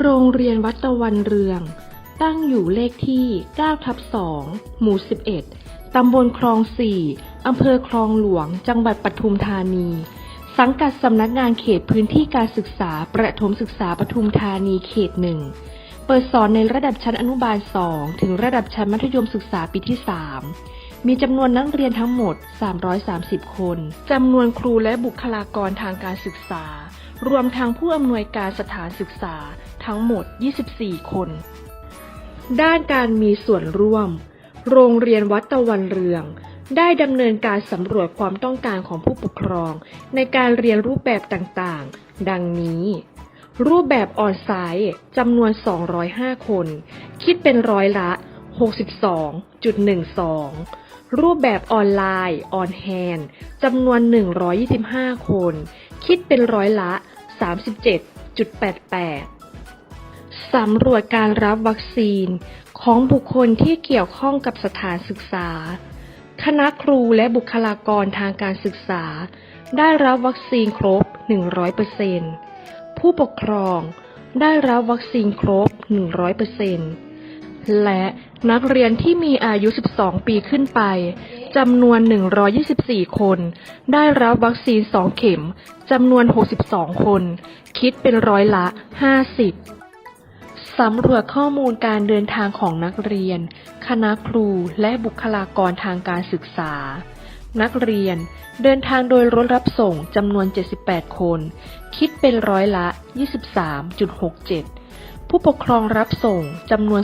โรงเรียนวัดตะวันเรือง ตั้งอยู่เลขที่ 9 ทับ 2 หมู่ 11 ตำบลคลอง 4 อำเภอคลองหลวง จังหวัดปทุมธานี สังกัดสำนักงานเขตพื้นที่การศึกษา ประถมศึกษาปทุมธานีเขตหนึ่ง เปิดสอนในระดับชั้นอนุบาล 2 ถึงระดับชั้นมัธยมศึกษาปีที่ 3 มีจำนวนนักเรียนทั้งหมด 330 คน จำนวนครูและบุคลากรทางการศึกษารวมทั้งผู้อำนวยการสถานศึกษา ทั้งหมด 24 คน ด้านการมีส่วนร่วม โรงเรียนวัดตะวันเรือง ได้ดำเนินการสำรวจความต้องการของผู้ปกครอง ในการเรียนรูปแบบต่างๆ ดังนี้ รูปแบบออนไซต์จำนวน 205 คน คิดเป็นร้อยละ 62.12รูปแบบออนไลน์ออนแฮนจำนวน 125 คน คิดเป็นร้อยละ 37.88 สำรวจการรับวัคซีนของบุคคลที่เกี่ยวข้องกับสถานศึกษา คณะครูและบุคลากรทางการศึกษา ได้รับวัคซีนครบ 100%ผู้ปกครองได้รับวัคซีนครบ 100%และนักเรียนที่มีอายุ 12 ปีขึ้นไปจำนวน 124 คน ได้รับวัคซีน 2 เข็มจำนวน 62 คน คิดเป็นร้อยละ 50 สำรวจข้อมูลการเดินทางของนักเรียน คณะครูและบุคลากรทางการศึกษา นักเรียนเดินทางโดยรถรับส่งจำนวน 78 คน คิดเป็นร้อยละ 23.67 ผู้ปกครองรับส่งจำนวน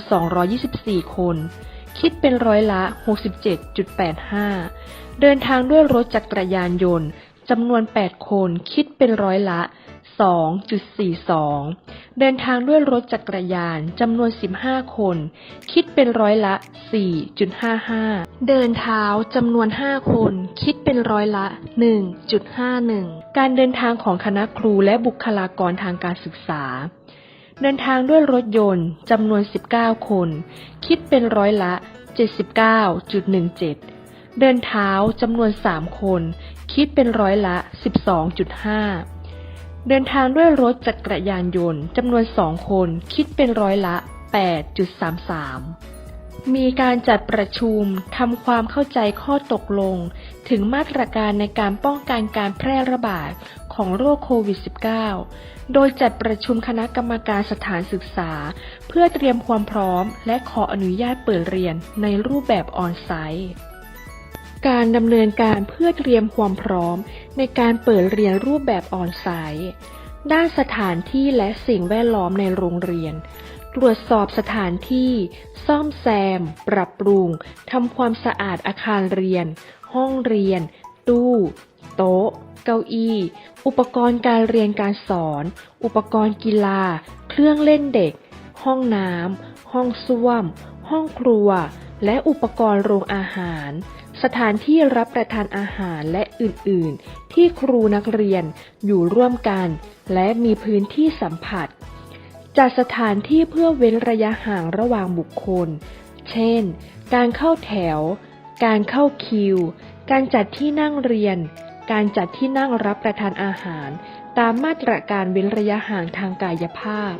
224 คน คิดเป็นร้อยละ 67.85 เดินทางด้วยรถจักรยานยนต์จำนวน 8 คน คิดเป็นร้อยละ 2.42 เดินทางด้วยรถจักรยานจำนวน 15 คน คิดเป็นร้อยละ 4.55 เดินเท้าจำนวน 5 คน คิดเป็นร้อยละ 1.51 การเดินทางของคณะครูและบุคลากรทางการศึกษา เดินทางด้วยรถยนต์จำนวน 19 คน คิดเป็นร้อยละ 79.17เดินเท้าจำนวน 3 คน คิดเป็นร้อยละ 12.5 เดินทางด้วยรถจักรยานยนต์จำนวน2คนคิดเป็นร้อยละ 8.33 มีการจัดประชุมทำความเข้าใจข้อตกลง ถึงมาตรการในการป้องกันการแพร่ระบาดของโรคโควิด -19 โดยจัดประชุมคณะกรรมการสถานศึกษา เพื่อเตรียมความพร้อมและขออนุญาตเปิดเรียนในรูปแบบออนไซต์ การดำเนินการเพื่อเตรียมความพร้อม ในการเปิดเรียนรูปแบบออนไซต์ด้านสถานที่และสิ่งแวดล้อมในโรงเรียน ตรวจสอบสถานที่ ซ่อมแซม ปรับปรุง ทำความสะอาดอาคารเรียน ห้องเรียน ตู้ โต๊ะ เก้าอี้ อุปกรณ์การเรียนการสอน อุปกรณ์กีฬา เครื่องเล่นเด็ก ห้องน้ำ ห้องส้วม ห้องครัว และอุปกรณ์โรงอาหาร สถานที่รับประทานอาหารและอื่น ๆ ที่ครูนักเรียนอยู่ร่วมกัน และมีพื้นที่สัมผัส จัดสถานที่เพื่อเว้นระยะห่างระหว่างบุคคล เช่น การเข้าแถว การเข้าคิว การจัดที่นั่งเรียน การจัดที่นั่งรับประทานอาหาร ตามมาตรการเว้นระยะห่างทางกายภาพ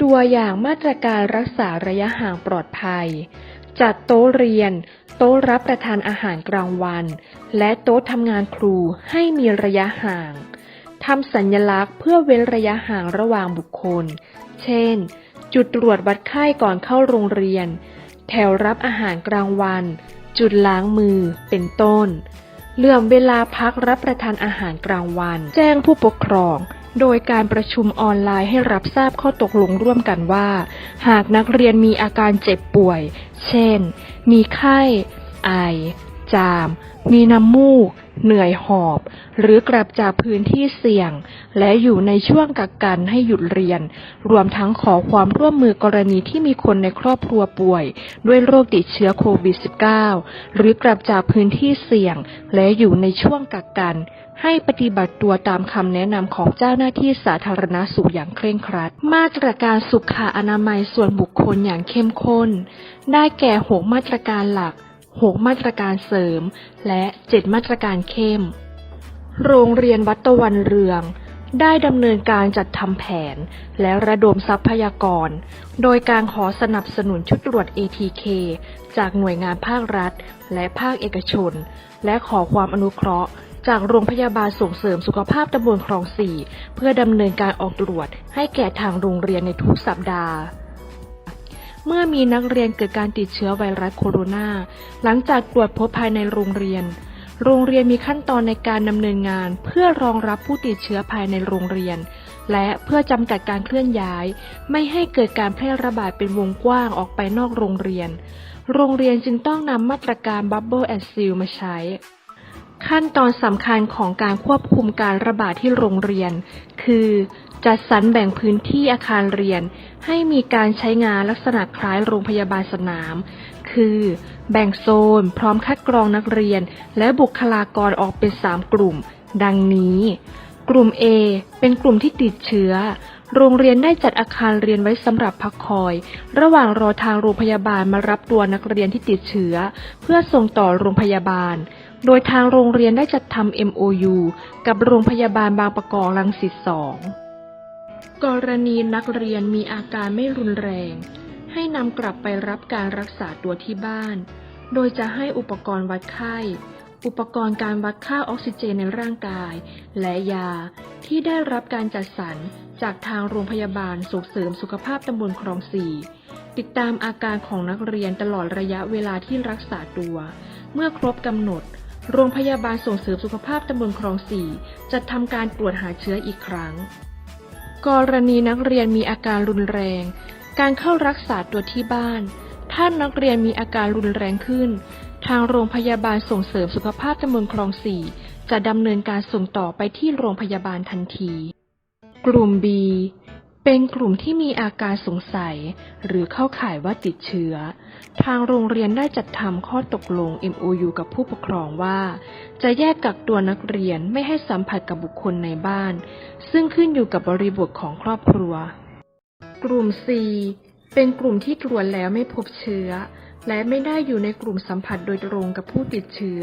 ตัวอย่างมาตรการรักษาระยะห่างปลอดภัย จัดโต๊ะเรียน โต๊ะรับประทานอาหารกลางวัน และโต๊ะทำงานครูให้มีระยะห่างทำสัญลักษณ์เพื่อเว้นระยะห่างระหว่างบุคคล เช่น จุดตรวจวัดไข้ก่อนเข้าโรงเรียน แถวรับอาหารกลางวัน จุดล้างมือ เป็นต้น เลื่อมเวลาพักรับประทานอาหารกลางวัน แจ้งผู้ปกครอง โดยการประชุมออนไลน์ให้รับทราบข้อตกลงร่วมกันว่า หากนักเรียนมีอาการเจ็บป่วย เช่น มีไข้ ไอ จาม มีน้ำมูก เหนื่อยหอบ หรือกลับจากพื้นที่เสี่ยง และอยู่ในช่วงกักกันให้หยุดเรียน รวมทั้งขอความร่วมมือกรณีที่มีคนในครอบครัวป่วย ด้วยโรคติดเชื้อโควิด -19 หรือกลับจากพื้นที่เสี่ยง และอยู่ในช่วงกักกัน ให้ปฏิบัติตัวตามคำแนะนำของเจ้าหน้าที่สาธารณสุขอย่างเคร่งครัด มาตรการสุขอนามัยส่วนบุคคลอย่างเข้มข้น ได้แก่หกมาตรการหลัก 6 มาตรการเสริม และ 7 มาตรการเข้ม โรงเรียนวัดตะวันเรืองได้ดำเนินการจัดทำแผน และระดมทรัพยากร โดยการขอสนับสนุนชุดตรวจ ATK จากหน่วยงานภาครัฐ และภาคเอกชน และขอความอนุเคราะห์ จากโรงพยาบาลส่งเสริมสุขภาพตำบลคลองสี่เพื่อดำเนินการออกตรวจให้แก่ทางโรงเรียนในทุกสัปดาห์ เมื่อมีนักเรียนเกิดการติดเชื้อไวรัสโคโรนาหลังจากตรวจพบภายในโรงเรียน โรงเรียนมีขั้นตอนในการดำเนินงาน เพื่อรองรับผู้ติดเชื้อภายในโรงเรียน และเพื่อจำกัดการเคลื่อนย้าย ไม่ให้เกิดการแพร่ระบาดเป็นวงกว้างออกไปนอกโรงเรียน โรงเรียนจึงต้องนำมาตรการ Bubble and Seal มาใช้ขั้นตอนสำคัญของการควบคุมการระบาดที่โรงเรียน คือ จัดสรรแบ่งพื้นที่อาคารเรียน ให้มีการใช้งานลักษณะคล้ายโรงพยาบาลสนาม คือ แบ่งโซน พร้อมคัดกรองนักเรียน และบุคลากรออกเป็น 3 กลุ่ม ดังนี้ กลุ่ม A เป็นกลุ่มที่ติดเชื้อ โรงเรียนได้จัดอาคารเรียนไว้สำหรับพักคอย ระหว่างรอทางโรงพยาบาลมารับตัวนักเรียนที่ติดเชื้อ เพื่อส่งต่อโรงพยาบาลโดยทางโรงเรียนได้จัดทำ MOU กับโรงพยาบาลบางประกอบรังสิต2 กรณีนักเรียนมีอาการไม่รุนแรง ให้นำกลับไปรับการรักษาตัวที่บ้าน โดยจะให้อุปกรณ์วัดไข้ อุปกรณ์การวัดค่าออกซิเจนในร่างกาย และยาที่ได้รับการจัดสรรจากทางโรงพยาบาลส่งเสริมสุขภาพตำบลคลองสี่ติดตามอาการของนักเรียนตลอดระยะเวลาที่รักษาตัว เมื่อครบกำหนด โรงพยาบาลส่งเสริมสุขภาพตำบลคลองสี่จะทำการตรวจหาเชื้ออีกครั้ง กรณีนักเรียนมีอาการรุนแรง การเข้ารักษาตัวที่บ้าน ถ้านักเรียนมีอาการรุนแรงขึ้น ทางโรงพยาบาลส่งเสริมสุขภาพตำบลคลองสี่จะดำเนินการส่งต่อไปที่โรงพยาบาลทันที กลุ่ม B เป็นกลุ่มที่มีอาการสงสัย หรือเข้าข่ายว่าติดเชื้อ ทางโรงเรียนได้จัดทำข้อตกลง MOU กับผู้ปกครองว่า จะแยกกักตัวนักเรียนไม่ให้สัมผัสกับบุคคลในบ้าน ซึ่งขึ้นอยู่กับบริบทของครอบครัว กลุ่ม C เป็นกลุ่มที่ตรวจแล้วไม่พบเชื้อ และไม่ได้อยู่ในกลุ่มสัมผัสโดยตรงกับผู้ติดเชื้อ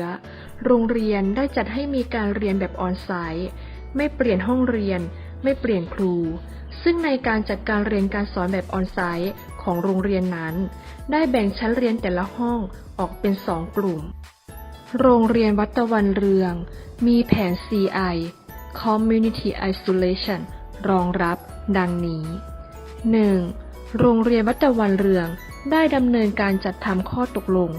โรงเรียนได้จัดให้มีการเรียนแบบออนไซต์ ไม่เปลี่ยนห้องเรียน ไม่เปลี่ยนครู ซึ่งในการจัดการเรียนการสอนแบบออนไซต์ของโรงเรียนนั้น ได้แบ่งชั้นเรียนแต่ละห้องออกเป็นสองกลุ่ม โรงเรียนวัตะวันเรือง มีแผน CI Community Isolation รองรับ ดังนี้ 1. โรงเรียนวัตะวันเรืองได้ดำเนินการจัดทำข้อตกลง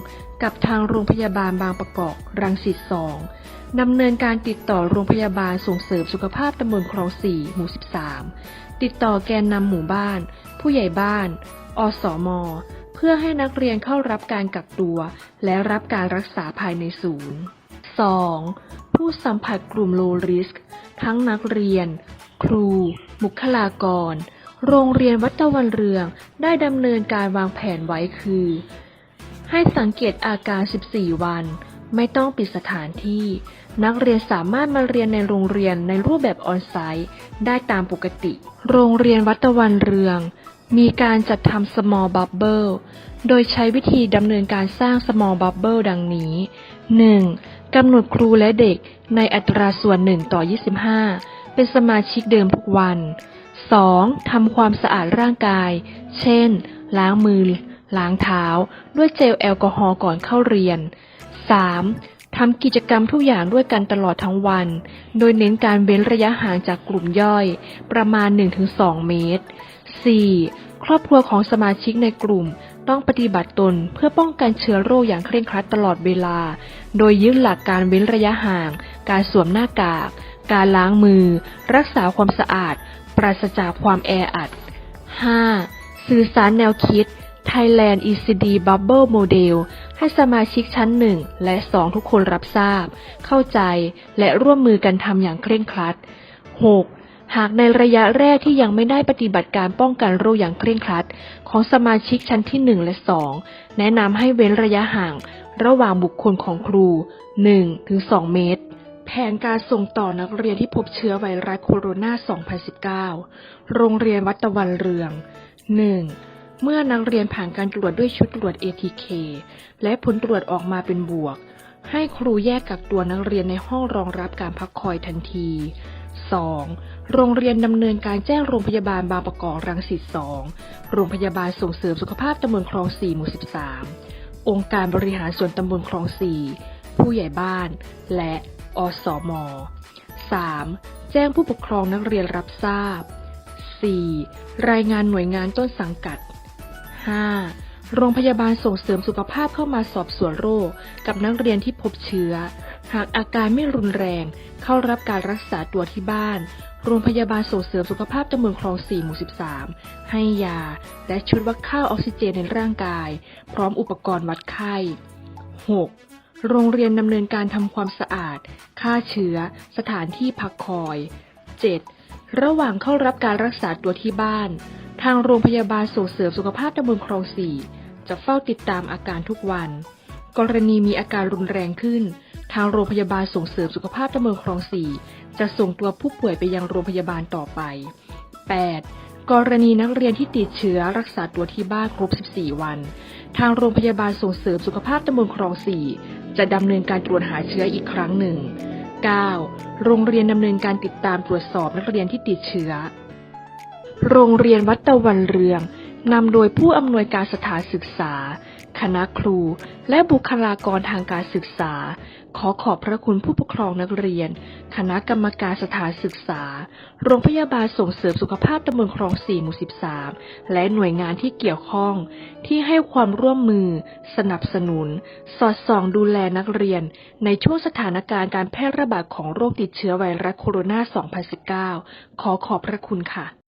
กับทางโรงพยาบาลบางประกอบรังสิต2ดำเนินการติดต่อโรงพยาบาลส่งเสริมสุขภาพตำบลคลอง4หมู่ 13 ติดต่อแกนนำหมู่บ้าน ผู้ใหญ่บ้าน อสมเพื่อให้นักเรียนเข้ารับการกักตัว และรับการรักษาภายในศูนย์ 2. ผู้สัมผัสกลุ่ม low risk ทั้งนักเรียน ครู บุคลากร โรงเรียนวัดตะวันเรืองได้ดำเนินการวางแผนไว้คือ ให้สังเกตอาการ 14 วัน ไม่ต้องปิดสถานที่ นักเรียนสามารถมาเรียนในโรงเรียนในรูปแบบออนไซต์ได้ตามปกติ โรงเรียนวัตวันเรือง มีการจัดทำ small bubble โดยใช้วิธีดำเนินการสร้าง small bubble ดังนี้ 1. กำหนดครูและเด็กในอัตราส่วน 1 ต่อ 25 เป็นสมาชิกเดิมทุกวัน 2. ทำความสะอาดร่างกาย เช่น ล้างมือ ล้างเท้า ด้วยเจลแอลกอฮอล์ก่อนเข้าเรียน 3. ทำกิจกรรมทุกอย่างด้วยกันตลอดทั้งวัน โดยเน้นการเว้นระยะห่างจากกลุ่มย่อย ประมาณ 1-2 เมตร 4. ครอบครัวของสมาชิกในกลุ่มต้องปฏิบัติตนเพื่อป้องกันเชื้อโรคอย่างเคร่งครัดตลอดเวลา โดยยึดหลักการเว้นระยะห่าง การสวมหน้ากาก การล้างมือ รักษาความสะอาด ปราศจากความแออัด 5. สื่อสารแนวคิด Thailand ECD Bubble Model ให้สมาชิกชั้น1และ2ทุกคนรับทราบ เข้าใจและร่วมมือกันทำอย่างเคร่งครัด 6. หากในระยะแรกที่ยังไม่ได้ปฏิบัติการป้องกันโรคอย่างเคร่งครัด ของสมาชิกชั้นที่1และ2แนะนำให้เว้นระยะห่าง ระหว่างบุคคลของครู 1-2 เมตรแผนการส่งต่อนักเรียนที่พบเชื้อไวรัสโคโรนา 2019 โรงเรียนวัดตะวันเรือง 1. เมื่อนักเรียนผ่านการตรวจด้วยชุดตรวจ ATK และผลตรวจออกมาเป็นบวก ให้ครูแยกกักตัวนักเรียนในห้องรองรับการพักคอยทันที 2. โรงเรียนดำเนินการแจ้งโรงพยาบาลบางประกอบรังสิต 2 โรงพยาบาลส่งเสริมสุขภาพตำบลคลอง 4 หมู่ 13 องค์การบริหารส่วนตำบลคลอง 4 ผู้ใหญ่บ้าน และอสม 3. แจ้งผู้ปกครองนักเรียนรับทราบ 4. รายงานหน่วยงานต้นสังกัด 5. โรงพยาบาลส่งเสริมสุขภาพเข้ามาสอบสวนโรค กับนักเรียนที่พบเชื้อ หากอาการไม่รุนแรง เข้ารับการรักษาตัวที่บ้าน โรงพยาบาลส่งเสริมสุขภาพตำบลคลอง4หมู่13 ให้ยา และชุดวัดค่าออกซิเจนในร่างกาย พร้อมอุปกรณ์วัดไข้ 6. โรงเรียนดำเนินการทำความสะอาด ฆ่าเชื้อ สถานที่พักคอย 7. ระหว่างเข้ารับการรักษาตัวที่บ้าน ทางโรงพยาบาลส่งเสริมสุขภาพตำบลคลอง4จะเฝ้าติดตามอาการทุกวัน กรณีมีอาการรุนแรงขึ้น ทางโรงพยาบาลส่งเสริมสุขภาพตำบลคลอง4จะส่งตัวผู้ป่วยไปยังโรงพยาบาลต่อไป 8. กรณีนักเรียนที่ติดเชื้อรักษาตัวที่บ้านครบ 14 วัน ทางโรงพยาบาลส่งเสริมสุขภาพตำบลคลอง4จะดำเนินการตรวจหาเชื้ออีกครั้งหนึ่ง 9. โรงเรียนดำเนินการติดตามตรวจสอบนักเรียนที่ติดเชื้อ โรงเรียนวัดตะวันเรืองนำโดยผู้อำนวยการสถานศึกษา คณะครู และบุคลากรทางการศึกษา ขอขอบพระคุณผู้ปกครองนักเรียน คณะกรรมการสถานศึกษา โรงพยาบาลส่งเสริมสุขภาพตำบลคลอง4หมู่13 และหน่วยงานที่เกี่ยวข้อง ที่ให้ความร่วมมือ สนับสนุน สอดส่องดูแลนักเรียน ในช่วงสถานการณ์การแพร่ระบาดของโรคติดเชื้อไวรัสโคโรนา 2019 ขอขอบพระคุณค่ะ